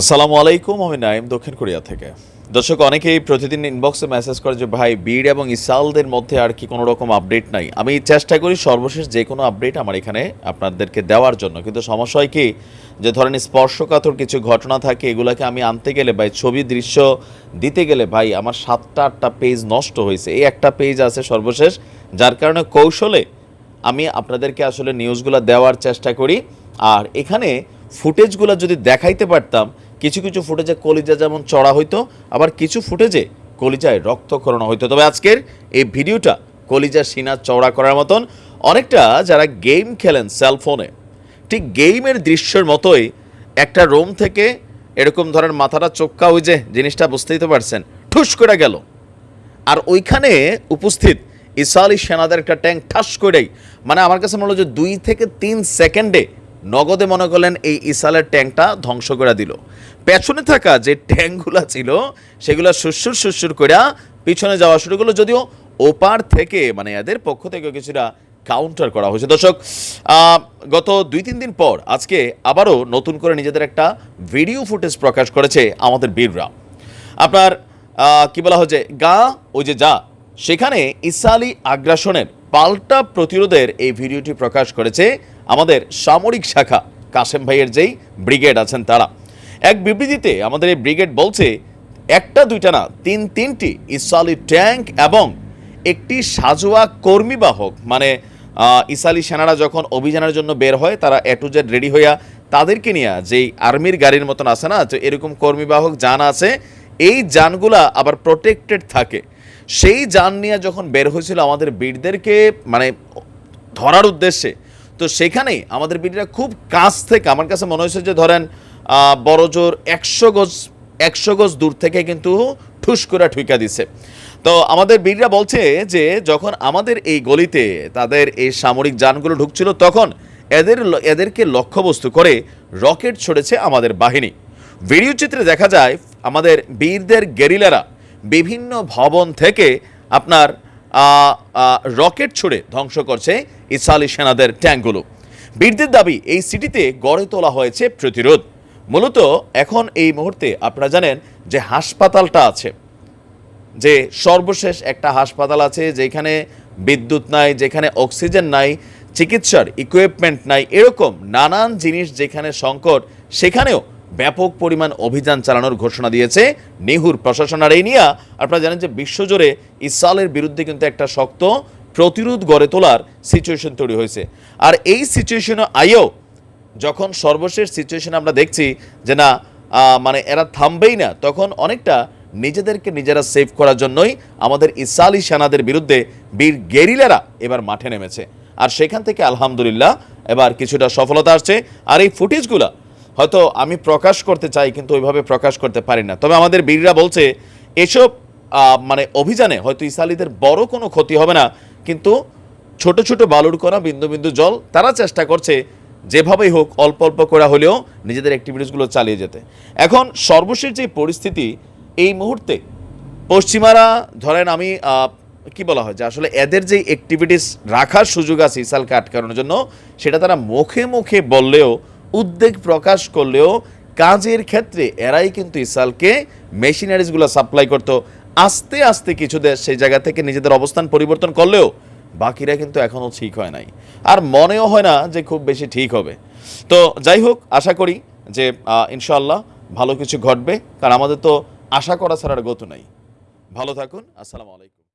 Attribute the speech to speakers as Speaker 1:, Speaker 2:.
Speaker 1: আসসালামু আলাইকুম, আমি নাইম দক্ষিণ কোরিয়া থেকে। দর্শক, অনেকেই প্রতিদিন ইনবক্সে মেসেজ করে যে, ভাই বীর এবং ইসালদের মধ্যে আর কি কোনো রকম আপডেট নাই? আমি চেষ্টা করি সর্বশেষ যে কোনো আপডেট আমার এখানে আপনাদেরকে দেওয়ার জন্য। কিন্তু সমস্যা কি? যে ধরেন স্পর্শকাতর কিছু ঘটনা থাকে, এগুলোকে আমি আনতে গেলে ভাই ছবি দৃশ্য দিতে গেলে, ভাই, আমার সাতটা, আটটা পেজ নষ্ট হয়েছে। এই একটা পেজ আছে সর্বশেষ, যার কারণে কৌশলে আমি আপনাদেরকে আসলে নিউজগুলো দেওয়ার চেষ্টা করি। আর এখানে ফুটেজগুলো যদি দেখাইতে পারতাম, কিছু কিছু ফুটেজে কলিজা যেমন চড়া হইতো, আবার কিছু ফুটেজে কলিজায় রক্তক্ষরণ হইতো। তবে আজকের এই ভিডিওটা কলিজা সিনা চওড়া করার মতন, অনেকটা যারা গেম খেলেন সেলফোনে, ঠিক গেমের দৃশ্যের মতোই একটা রুম থেকে এরকম ধরেন মাথাটা চোক্কা ওই যে জিনিসটা বুঝতেই তো পারছেন, ঠুস করে গেল। আর ওইখানে উপস্থিত ইসালি সেনাদের একটা ট্যাঙ্ক ঠাস করেই মানে আমার কাছে মনে হলো যে দুই থেকে তিন সেকেন্ডে নগদে মনে করলেন এই ইসালের ট্যাঙ্কটা ধ্বংস করে দিল। পেছনে থাকা যে ট্যাঙ্কগুলো ছিল, সেগুলো সুসুর সুসুর করে পিছনে যাওয়া শুরু করল। যদিও ওপার থেকে মানে এদের পক্ষ থেকে কিছুটা কাউন্টার করা হয়েছে। দর্শক গত দুই তিন দিন পর আজকে আবারও নতুন করে নিজেদের একটা ভিডিও ফুটেজ প্রকাশ করেছে আমাদের বীররা। আপনার কি বলা হচ্ছে গা, ওই যে যা, সেখানে ইসালি আগ্রাসনের পাল্টা প্রতিরোধের এই ভিডিওটি প্রকাশ করেছে আমাদের সামরিক শাখা কাশেম ভাইয়ের যেই ব্রিগেড আছেন তারা। এক বিবৃতিতে আমাদের এই ব্রিগেড বলছে, একটা, দুইটা না, তিন, তিনটি ইসালি ট্যাঙ্ক এবং একটি সাজোয়া কর্মীবাহক মানে ইসালি সেনারা যখন অভিযানের জন্য বের হয়, তারা এ টু জেড রেডি হইয়া তাদেরকে নিয়ে যেই আর্মির গাড়ির মতন আছে না, তো এরকম কর্মীবাহক যান আছে, এই যানগুলা আবার প্রোটেক্টেড থাকে। সেই যান নিয়ে যখন বের হয়েছিল আমাদের বীরদেরকে মানে ধরার উদ্দেশ্যে তো সেখানেই আমাদের বীররা খুব কাছ থেকে, আমার কাছে মনে হয়েছে যে ধরেন বড় জোর একশো গজ একশো গজ দূর থেকে কিন্তু ঠুস করে ঠুইকা দিছে। তো আমাদের বীররা বলছে যে যখন আমাদের এই গলিতে তাদের এই সামরিক যানগুলো ঢুকছিল, তখন এদের এদেরকে লক্ষ্যবস্তু করে রকেট ছড়েছে আমাদের বাহিনী। ভিডিও চিত্রে দেখা যায়, আমাদের বীরদের গেরিলারা বিভিন্ন ভবন থেকে আপনার রকেট ছুড়ে ধ্বংস করছে ইসরায়েলি সেনাদের ট্যাঙ্কগুলো। বীরদের দাবি, এই সিটিতে গড়ে তোলা হয়েছে প্রতিরোধ। মূলত এখন এই মুহূর্তে আপনারা জানেন যে হাসপাতালটা আছে। যে সর্বশেষ একটা হাসপাতাল আছে যেখানে বিদ্যুৎ নাই, যেখানে অক্সিজেন নাই, চিকিৎসার ইকুইপমেন্ট নাই, এরকম নানান জিনিস যেখানে সংকট, সেখানেও ব্যাপক পরিমাণ অভিযান চালানোর ঘোষণা দিয়েছে নেহুর প্রশাসন। আর এই নিয়ে আপনারা জানেন যে বিশ্বজুড়ে ইসরায়েলের বিরুদ্ধে কিন্তু একটা শক্ত প্রতিরোধ গড়ে তোলার সিচুয়েশন তৈরি হয়েছে। আর এই সিচুয়েশনে আইও যখন সর্বশেষ সিচুয়েশন আমরা দেখছি যে না মানে এরা থামবেই না, তখন অনেকটা নিজেদেরকে নিজেরা সেভ করার জন্যই আমাদের ইসালি সেনাদের বিরুদ্ধে বীর গেরিলারা এবার মাঠে নেমেছে। আর সেখান থেকে আলহামদুলিল্লাহ এবার কিছুটা সফলতা আসছে। আর এই ফুটেজগুলা হয়তো আমি প্রকাশ করতে চাই, কিন্তু ওইভাবে প্রকাশ করতে পারি না। তবে আমাদের বীররা বলছে, এসব মানে অভিযানে হয়তো ইসালিদের বড় কোনো ক্ষতি হবে না, কিন্তু ছোট ছোট বালুর করা, বিন্দু বিন্দু জল, তারা চেষ্টা করছে যেভাবেই হোক অল্প অল্প করা হলেও নিজেদের অ্যাক্টিভিটিসগুলো চালিয়ে যেতে। এখন সর্বশেষ যে পরিস্থিতি, এই মুহূর্তে পশ্চিমারা, ধরেন আমি কি বলা হয় যে আসলে এদের যে অ্যাক্টিভিটিস রাখার সুযোগ আছে ইসালকে আটকানোর জন্য, সেটা তারা মুখে মুখে বললেও উদ্বেগ প্রকাশ করলেও কাজের ক্ষেত্রে এরাই কিন্তু ইসালকে মেশিনারিজগুলো সাপ্লাই করতো। আস্তে আস্তে কিছু দেশ সেই জায়গা থেকে নিজেদের অবস্থান পরিবর্তন করলেও বাকিরা কিন্তু এখনও ঠিক হয় নাই। আর মনেও হয় না যে খুব বেশি ঠিক হবে। তো যাই হোক আশা করি যে আহ, ইনশাআল্লাহ ভালো কিছু ঘটবে। কারণ আমাদের তো আশা করা ছাড়ার গত নাই। ভালো থাকুন আসসালামু আলাইকুম।